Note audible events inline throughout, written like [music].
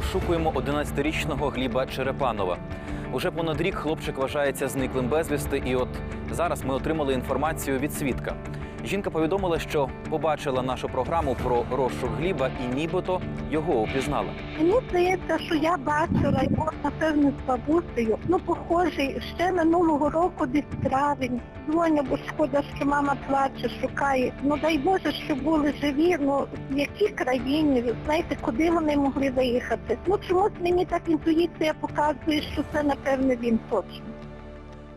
розшукуємо 11-річного Гліба Черепанова. Уже понад рік хлопчик вважається зниклим безвісти, і от зараз ми отримали інформацію від свідка. Жінка повідомила, що побачила нашу програму про розшук Гліба і нібито його упізнала. Мені здається, що я бачила його, напевно, з бабусею. Ну, похожий, ще минулого року, десь травень. Дзвоню, бо шкода, що мама плаче, шукає. Ну дай Боже, що були живі. Ну в якій країні, знаєте, куди вони могли виїхати? Ну чомусь мені так інтуїція показує, що це напевне він точно.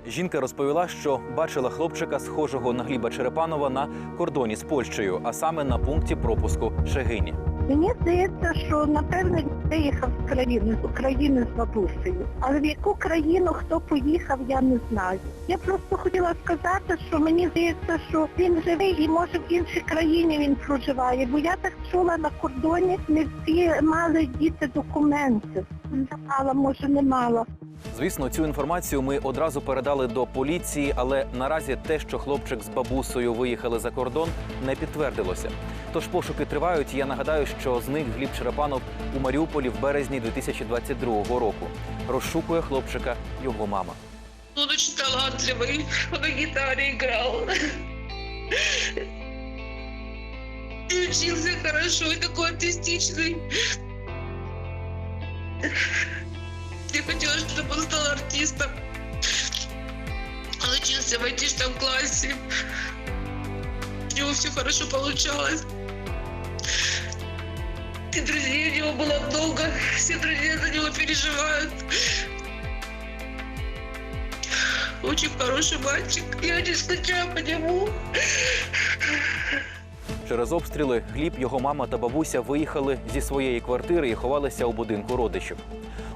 Жінка розповіла, що бачила хлопчика, схожого на Гліба Черепанова на кордоні з Польщею, а саме на пункті пропуску Шегині. Мені здається, що напевне він виїхав з країни, з України з бабусею. Але в яку країну хто поїхав, я не знаю. Я просто хотіла сказати, що мені здається, що він живий і може в іншій країні він проживає. Бо я так чула на кордоні, не всі мали діти документи. Мала, може, не мала. Звісно, цю інформацію ми одразу передали до поліції, але наразі те, що хлопчик з бабусею виїхали за кордон, не підтвердилося. Тож пошуки тривають. Я нагадаю, що зник Гліб Черепанов у Маріуполі в березні 2022 року. Розшукує хлопчика його мама. Он очень талантливый, он на гитаре играл. И учился хорошо, и такой артистичный. Я хотела, чтобы он стал артистом. Он учился в айтишном классе. У него все хорошо получалось. И друзей у него было много. Все друзья за него переживают. Очень хороший мальчик. Я очень скучаю по нему. Через обстріли Гліб, його мама та бабуся виїхали зі своєї квартири і ховалися у будинку родичів.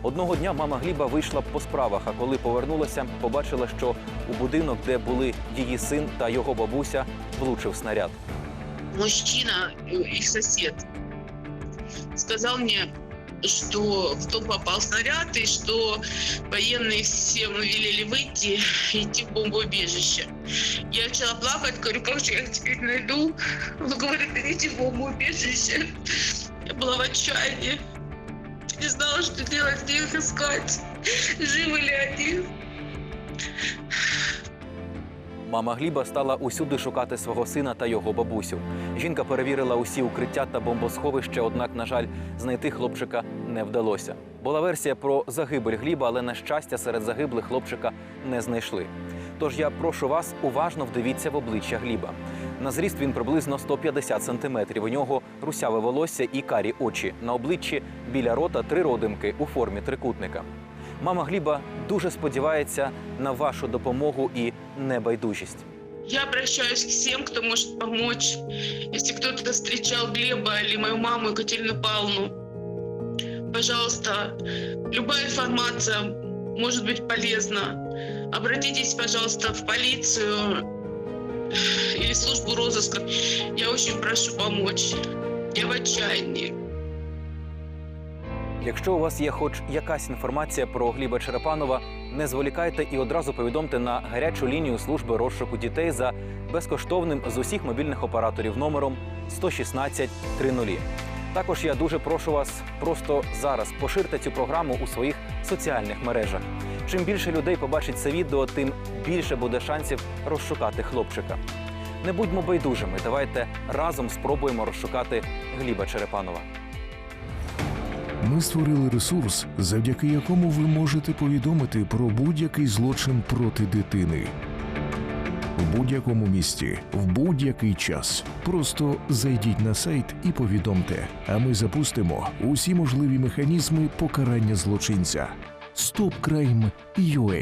Одного дня мама Гліба вийшла по справах, а коли повернулася, побачила, що у будинок, де були її син та його бабуся, влучив снаряд. Мужчина, і сусід сказав мне, что в дом попал снаряд и что военные всем велели выйти [laughs] идти в бомбоубежище. Я начала плакать, говорю, как же я теперь найду? Он говорит, идите в бомбоубежище. Я была в отчаянии. Не знала, что делать, где их искать, живы ли они. Мама Гліба стала усюди шукати свого сина та його бабусю. Жінка перевірила усі укриття та бомбосховища, однак, на жаль, знайти хлопчика не вдалося. Була версія про загибель Гліба, але на щастя, серед загиблих хлопчика не знайшли. Тож я прошу вас уважно вдивіться в обличчя Гліба. На зріст він приблизно 150 сантиметрів. У нього русяве волосся і карі очі. На обличчі біля рота три родимки у формі трикутника. Мама Гліба дуже сподівається на вашу допомогу і небайдужість. Я обращаюсь к всем, кто может помочь. Если кто-то встречал Глеба или мою маму Екатерину Павловну, пожалуйста, любая информация может быть полезна. Обратитесь, пожалуйста, в полицию или службу розыска. Я очень прошу помочь. Я в отчаянии. Якщо у вас є хоч якась інформація про Гліба Черепанова, не зволікайте і одразу повідомте на гарячу лінію служби розшуку дітей за безкоштовним з усіх мобільних операторів номером 116 30. Також я дуже прошу вас просто зараз поширте цю програму у своїх соціальних мережах. Чим більше людей побачить це відео, тим більше буде шансів розшукати хлопчика. Не будьмо байдужими. Давайте разом спробуємо розшукати Гліба Черепанова. Ми створили ресурс, завдяки якому ви можете повідомити про будь-який злочин проти дитини. В будь-якому місті, в будь-який час. Просто зайдіть на сайт і повідомте, а ми запустимо усі можливі механізми покарання злочинця. StopCrime.ua